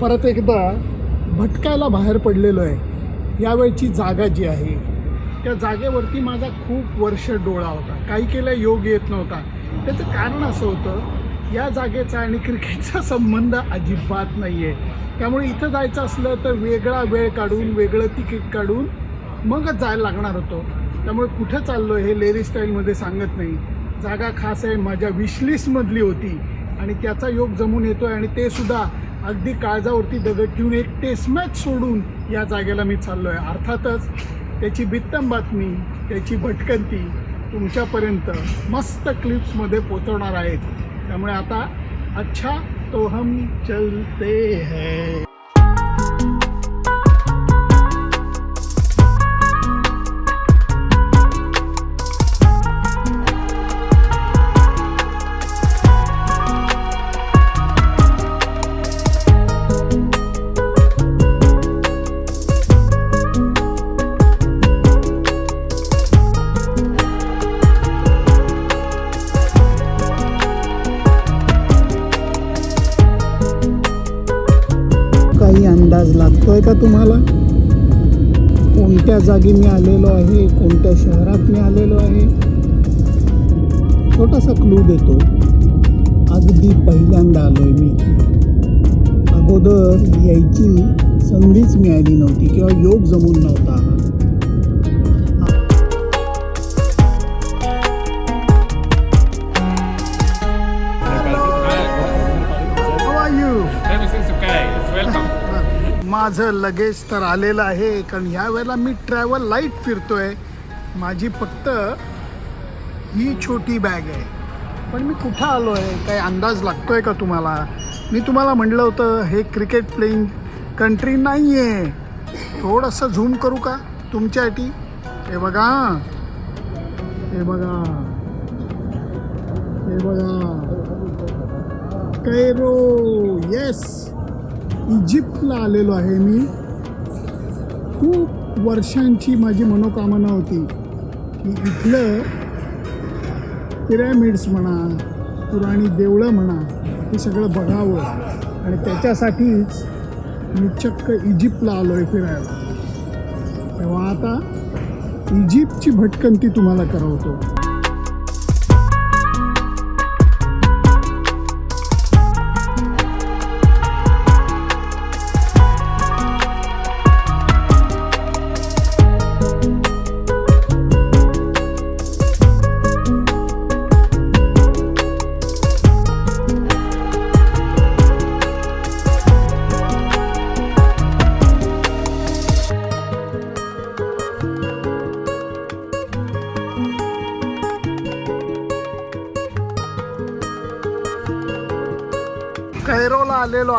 परत एकदा भटकायला बाहेर पडलेलो आहे. यावेळची जागा जी आहे त्या जागेवरती माझा खूप वर्ष डोळा होता. काही केलं योग येत नव्हता. त्याचं कारण असं होतं या जागेचा आणि क्रिकेटचा संबंध अजिबात नाही आहे त्यामुळे इथं जायचं असलं तर वेगळा वेळ काढून वेगळं तिकीट काढून मगच जायला लागणार होतो. त्यामुळे कुठं चाललो हे लेरी स्टाईलमध्ये सांगत नाही. जागा खास आहे माझ्या विशलिस्टमधली होती. आणि त्याचा योग जमून येतो आहे आणि ते सुद्धा अगदी काळजावरती दगड ठेवून एक टेस्ट मॅच सोडून या जागेला मी चाललो आहे अर्थातच त्याची बित्तम बातमी त्याची भटकंती तुमच्यापर्यंत मस्त क्लिप्समध्ये पोचवणार आहेत. त्यामुळे आता अच्छा तो हम चलते है. लागतोय का तुम्हाला? कोणत्या जागी मी आलेलो आहे? कोणत्या शहरात मी आलेलो आहे? छोटासा क्लू देतो. अगदी पहिल्यांदा आलोय मी अगोदर यायची संधीच मिळाली नव्हती किंवा योग जमून नव्हता. आला? Everything's okay. Welcome. माझं लगेज तर आलेलं आहे कारण ह्या वेळेला मी ट्रॅव्हल लाइट फिरतोय. माझी फक्त ही छोटी बॅग आहे. पण मी कुठं आलो आहे काही अंदाज लागतो आहे का तुम्हाला? मी तुम्हाला म्हटलं होतं हे क्रिकेट प्लेईंग कंट्री नाही आहे थोडंसं झूम करू का तुमच्यासाठी? हे बघा. हे बघा. हे बघा. कैरो येस इजिप्तला आलेलो आहे मी. खूप वर्षांची माझी मनोकामना होती की इथलं पिरॅमिड्स म्हणा पुराणी देवळं म्हणा हे सगळं बघावं. आणि त्याच्यासाठीच मी चक्क इजिप्तला आलो आहे फिरायला. तेव्हा आता इजिप्तची भटकंती तुम्हाला करवतो.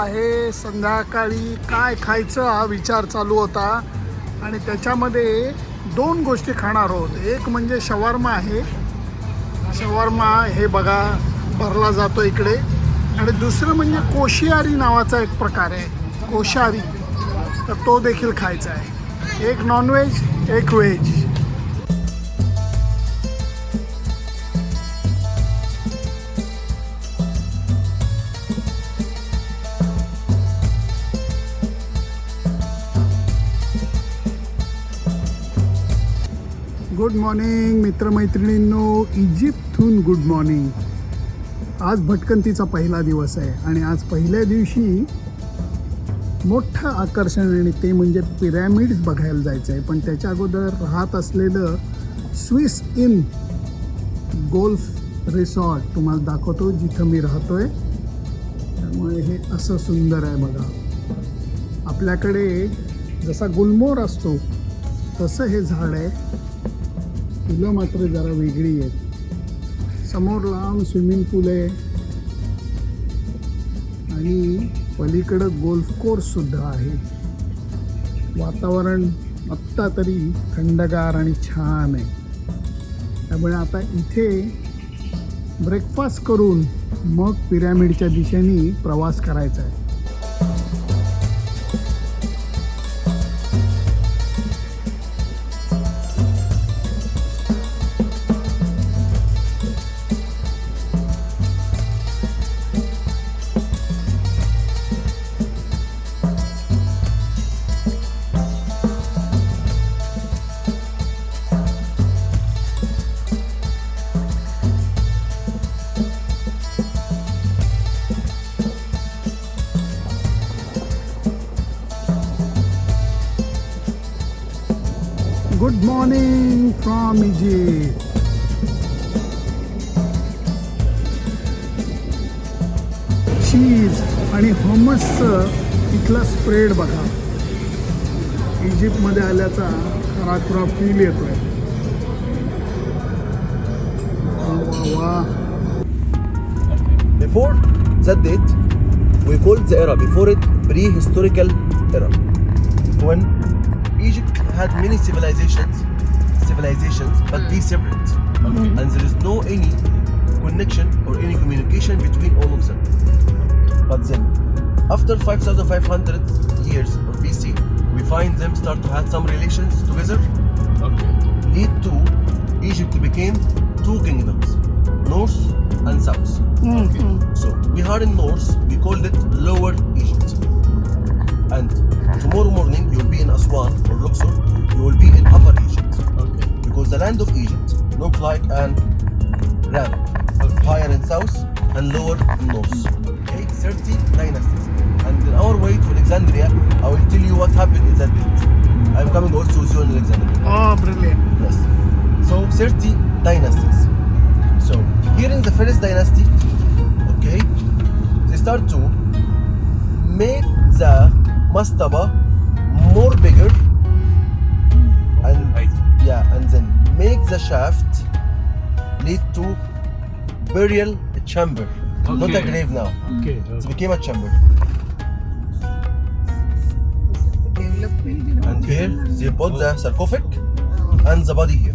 आहे संध्याकाळी काय खायचं हा विचार चालू होता. आणि त्याच्यामध्ये दोन गोष्टी खाणार आहोत. एक म्हणजे शवारमा आहे. शवारमा हे बघा भरला जातो इकडे. आणि दुसरं म्हणजे कोशियारी नावाचा एक प्रकार आहे. कोशारी तर तो देखील खायचा आहे. एक नॉनव्हेज एक व्हेज गुड मॉर्निंग मित्रमैत्रिणींनो. इजिप्तहून गुड मॉर्निंग. आज भटकंतीचा पहिला दिवस आहे आणि आज पहिल्या दिवशी मोठं आकर्षण आणि ते म्हणजे पिरॅमिड्स बघायला जायचं आहे पण त्याच्या अगोदर राहत असलेलं स्विस इन गोल्फ रिसॉर्ट तुम्हाला दाखवतो जिथं मी राहतो आहे त्यामुळे हे असं सुंदर आहे बघा. आपल्याकडे जसा गुलमोर असतो तसं हे झाड आहे. फुलं मात्र जरा वेगळी आहेत. समोर लांब स्विमिंग पूल आहे. आणि पलीकडं गोल्फ कोर्ससुद्धा आहे. वातावरण आत्ता तरी थंडगार आणि छान आहे. त्यामुळे आता इथे ब्रेकफास्ट करून मग पिरॅमिडच्या दिशेने प्रवास करायचा आहे. स्प्रेड बघा इजिप्तमध्ये आल्याचा खराखुरा फील येतोय वा वा वा Before that date, we called the era before it prehistorical era. When Egypt had many civilizations, civilizations, but be separate, and there is no any connection or any communication between all of them. But then, after 5,500 years or BC, we find them start to have some relations together, Okay. lead to Egypt became two kingdoms, north and south. Mm-hmm. Okay. So we are in north, we called it Lower Egypt. And tomorrow morning you'll be in Aswan or Luxor, you will be in Upper Egypt. Okay. Because the land of Egypt look like an ramp, higher in south and lower in north. Okay, 30 dynasties and our way to Alexandria, I will tell you what happened in that date. I'm coming also to you in Alexandria. Oh, brilliant. Yes. So, 30 dynasties. So, here in the first dynasty, okay, they start to make the mastaba more bigger and right. yeah and then make the shaft lead to burial chamber okay. not a grave now okay, okay. it became a chamber And here they put the sarcophagus and the body here.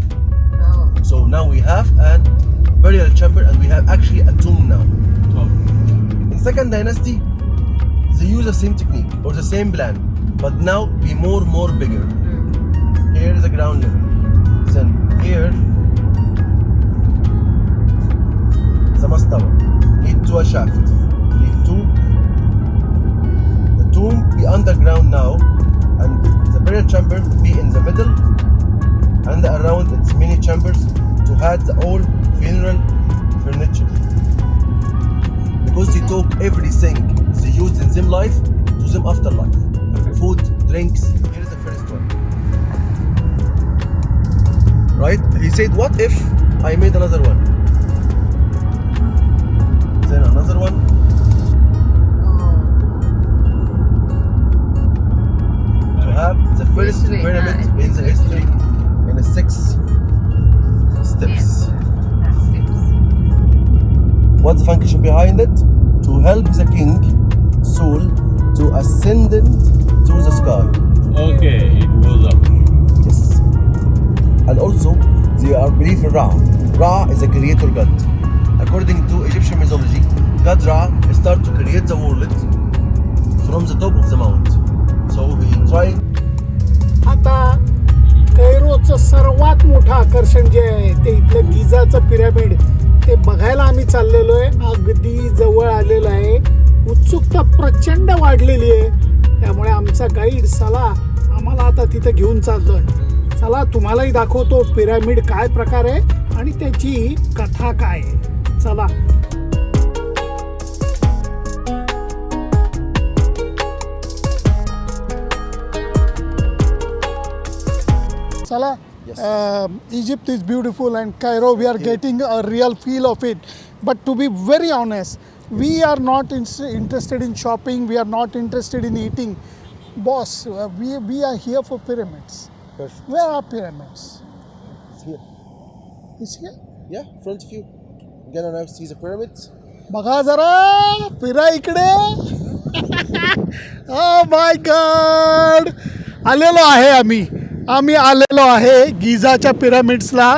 Oh. So now we have a burial chamber and we have actually a tomb now. In second dynasty, they use the same technique or the same plan, but now be more more bigger. Hmm. Here is the ground level. Then here the mastaba lead to a shaft. Lead to the tomb be underground now and burial chamber be in the middle and around its many chambers to have the all funeral furniture because they took everything they used in them life to them afterlife. Food, drinks. Here is the first one. Right? He said, What if I made another one? Then another one. The first ah, History, pyramid huh? in the history in the six steps. What's the function behind it? To help the king soul to ascend it to the sky. Okay. It goes up. Yes. And also, they are belief in Ra. Ra is a creator god. According to Egyptian mythology, God Ra start to create the world from the top of the mount. So he tried आता कैरोचं सर्वात मोठं आकर्षण जे आहे ते इथलं गिजाचं pyramid ते बघायला आम्ही चाललेलो आहे. अगदी जवळ आलेलं आहे. उत्सुकता प्रचंड वाढलेली आहे. त्यामुळे आमचा गाईड चला आम्हाला आता तिथं घेऊन चालतोय. चला तुम्हालाही दाखवतो पिरॅमिड काय प्रकार आहे आणि त्याची कथा काय आहे. चला. चला Yes. um, Egypt is beautiful and Cairo we are getting a real feel of it. But to be very honest, we are not in- interested in shopping. We are not interested in eating. Boss, uh, we, we are here for pyramids. Perfect. Where are pyramids? It's here. Is here? Yeah, front of you. Again, now see the pyramids. बघा जरा फिरा इकडे माय God आलेलो आहे आम्ही आम्ही आलेलो आहे गिझाच्या पिरामिड्सला.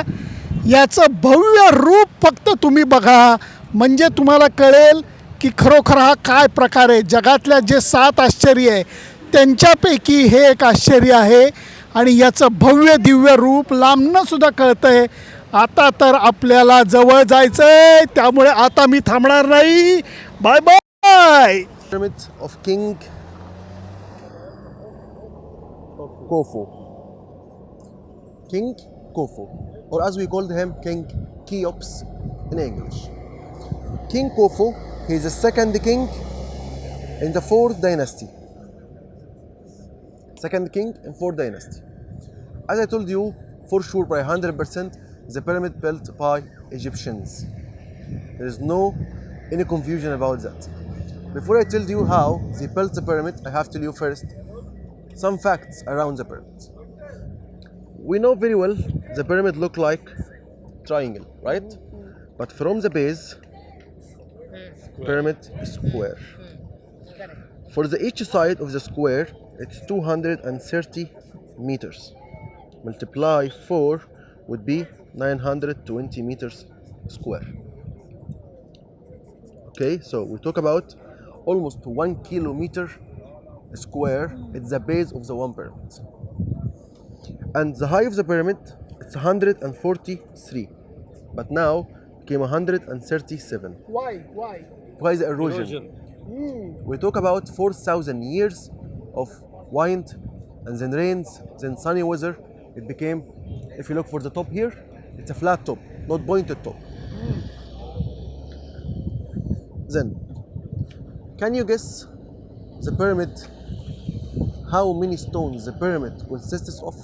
याचं भव्य रूप फक्त तुम्ही बघा. म्हणजे तुम्हाला कळेल की खरोखर हा काय प्रकार आहे. जगातल्या जे सात आश्चर्य आहे त्यांच्यापैकी हे एक आश्चर्य आहे. आणि याचं भव्य दिव्य रूप लांबणंसुद्धा कळतं आहे आता तर आपल्याला जवळ जायचं आहे त्यामुळे आता मी थांबणार नाही. Bye bye of king King King Khufu, or as we called him, King Cheops in English. King Khufu, he is the second king in the fourth dynasty. Second king in fourth dynasty. as I told you, for sure by 100%, the pyramid built by Egyptians. There is no any confusion about that. Before I tell you how they built the pyramid, I have to tell you first some facts around the pyramid. We know very well the pyramid look like triangle, right? But from the base, pyramid is square. For the each side of the square, it's 230 meters. Multiply 4 would be 920 meters square. Okay, so we talk about almost one kilometer square. It's the base of the one pyramid. And the height of the pyramid, it's 143. But now became 137. Why? Why? Why the erosion? Erosion. Hmm. We talk about 4,000 years of wind and then rains, then sunny weather. It became, if you look for the top here, it's a flat top, not pointed top. Then, can you guess the pyramid? How many stones the pyramid consists of?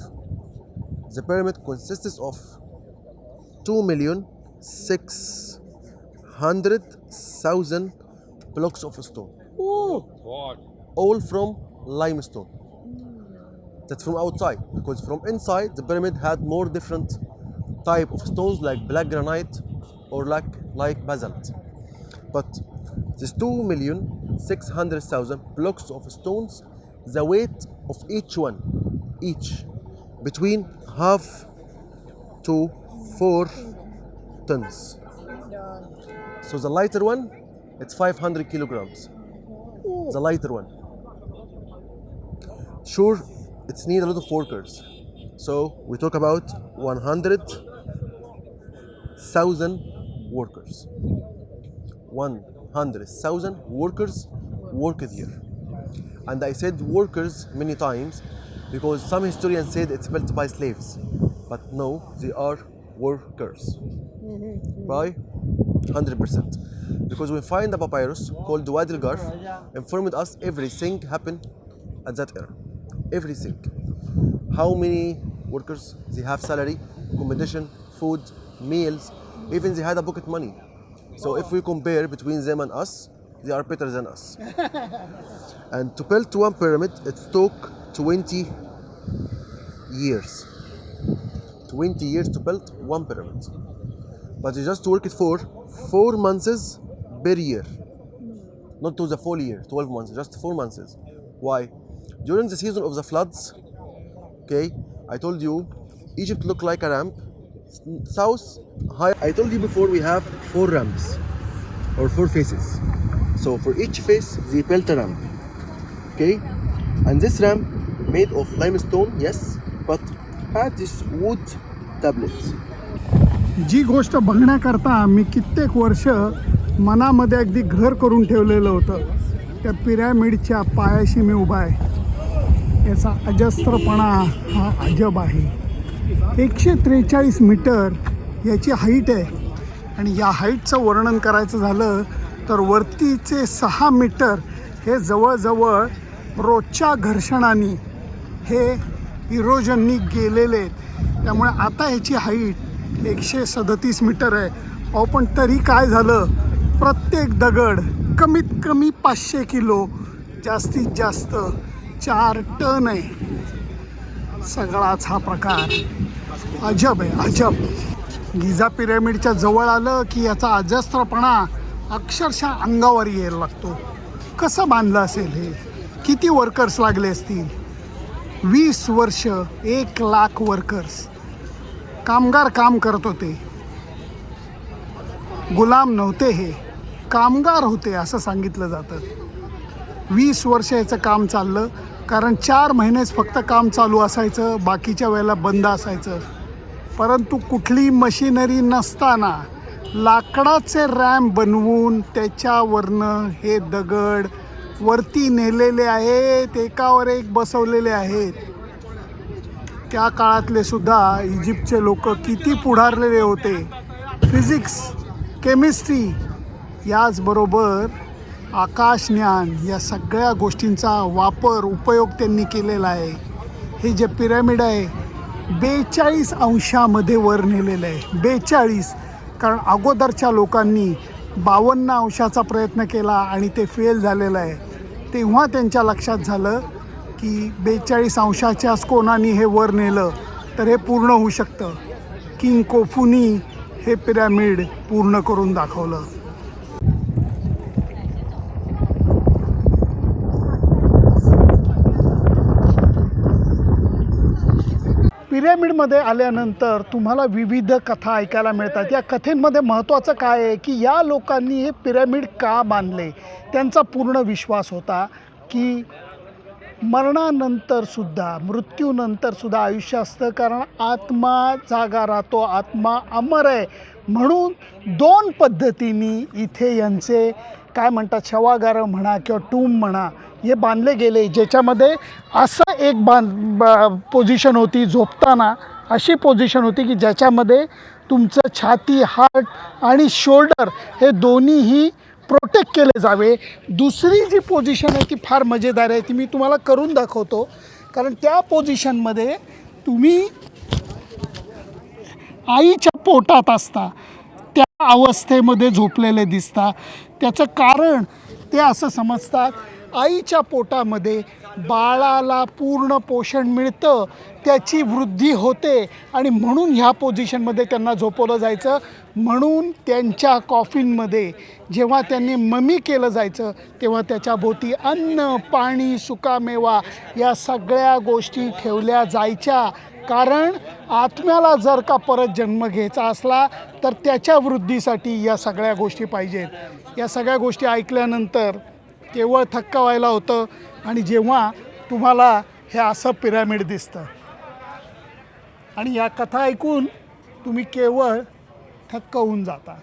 The pyramid consists of 2,600,000 blocks of stone What? all from limestone. That's from outside because from inside the pyramid had more different type of stones like black granite or like like basalt. But this two million six hundred thousand blocks of stones, the weight of each one, each between half to four tons. So the lighter one, it's 500 kilograms the lighter one. Sure, it's need a lot of workers. So we talk about 100,000 workers. 100,000 workers worked here. And I said workers many times because some historians said it's built by slaves. But no, they are workers. Mm-hmm. By 100%. Because we find a papyrus called Wadi al-Garf informed us everything happened at that era. Everything. How many workers, they have salary, accommodation, food, meals, even they had a pocket money. So if we compare between them and us, they are better than us. and to build one pyramid, it took 20 years. 20 years to build one pyramid. But you just work it for four months per year. Not to the full year, 12 months, just four months. Why? During the season of the floods, okay, I told you, Egypt looked like a ramp. South, high. I told you before we have four ramps or four faces. So for each face, they built a ramp. Okay? And this ramp made of limestone, yes, but had this wood tablet. जी गोष्ट बघण्याकरता मी कित्येक वर्ष मनामध्ये अगदी घर करून ठेवलेलं होतं. त्या पिरॅमिडच्या पायाशी मी उभा आहे. याचा अजस्त्रपणा हा अजब आहे. एकशे त्रेचाळीस मीटर याची हाईट आहे. आणि या हाईटचं वर्णन करायचं झालं तर वरतीचे सहा मीटर हे जवळजवळ रोजच्या घर्षणाने हे इरोजननी गेलेले आहेत. त्यामुळे आता ह्याची हाईट एकशे सदतीस मीटर आहे. अहो पण तरी काय झालं? प्रत्येक दगड कमीत कमी पाचशे किलो जास्तीत जास्त चार टन आहे. सगळाच हा प्रकार. अजब आहे अजब. गिझा पिरॅमिडच्या जवळ आलं की याचा अजस्त्रपणा अक्षरशः अंगावर यायला लागतो. कसं बांधलं असेल हे? किती वर्कर्स लागले असतील? वीस वर्ष एक लाख वर्कर्स कामगार काम करत होते. गुलाम नव्हते हे. कामगार होते असं सांगितलं जातं. वीस वर्ष याचं काम चाललं कारण चार महिनेच फक्त काम चालू असायचं बाकीच्या वेळेला बंद असायचं. परंतु कुठली मशिनरी नसताना लाकडाचे रॅम्प बनवून त्याच्यावरनं हे दगड वरती नेलेले आहेत एकावर एक बसवलेले आहेत. त्या काळातले सुद्धा इजिप्तचे लोक किती पुढारलेले होते. फिजिक्स केमिस्ट्री याचबरोबर आकाशज्ञान या सगळ्या गोष्टींचा वापर उपयोग त्यांनी केलेला आहे. हे जे पिरॅमिड आहे बेचाळीस अंशामध्ये वर नेलेलं आहे. बेचाळीस. कारण अगोदरच्या लोकांनी बावन्न अंशाचा प्रयत्न केला आणि ते फेल झालेलं आहे. तेव्हा त्यांच्या लक्षात झालं की बेचाळीस अंशाच्याच कोणाने हे वर नेलं तर हे पूर्ण होऊ शकतं. किंग कोफुनी हे पिरॅमिड पूर्ण करून दाखवलं. पिरॅमिडमध्ये आल्यानंतर तुम्हाला विविध कथा ऐकायला मिळतात. या कथेमध्ये महत्त्वाचं काय आहे की या लोकांनी हे पिरॅमिड का बांधले? त्यांचा पूर्ण विश्वास होता की मरणानंतरसुद्धा मृत्यूनंतरसुद्धा आयुष्य असतं. कारण आत्मा जागा राहतो आत्मा अमर आहे. म्हणून दोन पद्धतीने इथे यांचे काय म्हणतात शवागारं म्हणा किंवा टूम म्हणा हे बांधले गेले. ज्याच्यामध्ये असं एक बांध पोझिशन होती झोपताना अशी पोझिशन होती की ज्याच्यामध्ये तुमचं छाती हार्ट आणि शोल्डर हे दोन्हीही प्रोटेक्ट केले जावे. दुसरी जी पोझिशन आहे ती फार मजेदार आहे. ती मी तुम्हाला करून दाखवतो. कारण त्या पोझिशनमध्ये तुम्ही आईच्या पोटात असता. त्या अवस्थेमध्ये झोपलेले दिसता. त्याचं कारण ते असं समजतात आईच्या पोटामध्ये बाळाला पूर्ण पोषण मिळतं त्याची वृद्धी होते आणि म्हणून ह्या पोझिशनमध्ये त्यांना झोपवलं जायचं. म्हणून त्यांच्या कॉफिनमध्ये जेव्हा त्यांनी ममी केलं जायचं तेव्हा त्याच्या भोवती अन्न पाणी सुकामेवा या सगळ्या गोष्टी ठेवल्या जायच्या. कारण आत्म्याला जर का परत जन्म घ्यायचा असला तर त्याच्या वृद्धीसाठी या सगळ्या गोष्टी पाहिजेत. या सगळ्या गोष्टी ऐकल्यानंतर केवळ थक्क व्हायला होतं आणि जेव्हा तुम्हाला हे असं पिरॅमिड दिसतं. आणि या कथा ऐकून तुम्ही केवळ थक्क होऊन जाता.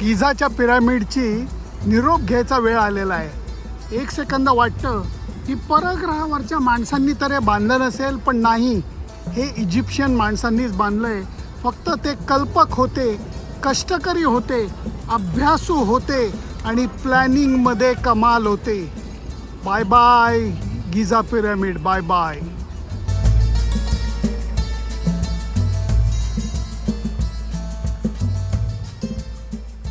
गिझाच्या पिरॅमिडची निरोप घ्यायचा वेळ आलेला आहे. एक सेकंद वाटतं की परग्रहावरच्या माणसांनी तर हे बांधलं नसेल पण नाही. हे इजिप्शियन माणसांनीच बांधलं आहे फक्त ते कल्पक होते कष्टकरी होते अभ्यासू होते आणि प्लॅनिंगमध्ये कमाल होते. Bye bye Giza pyramid bye bye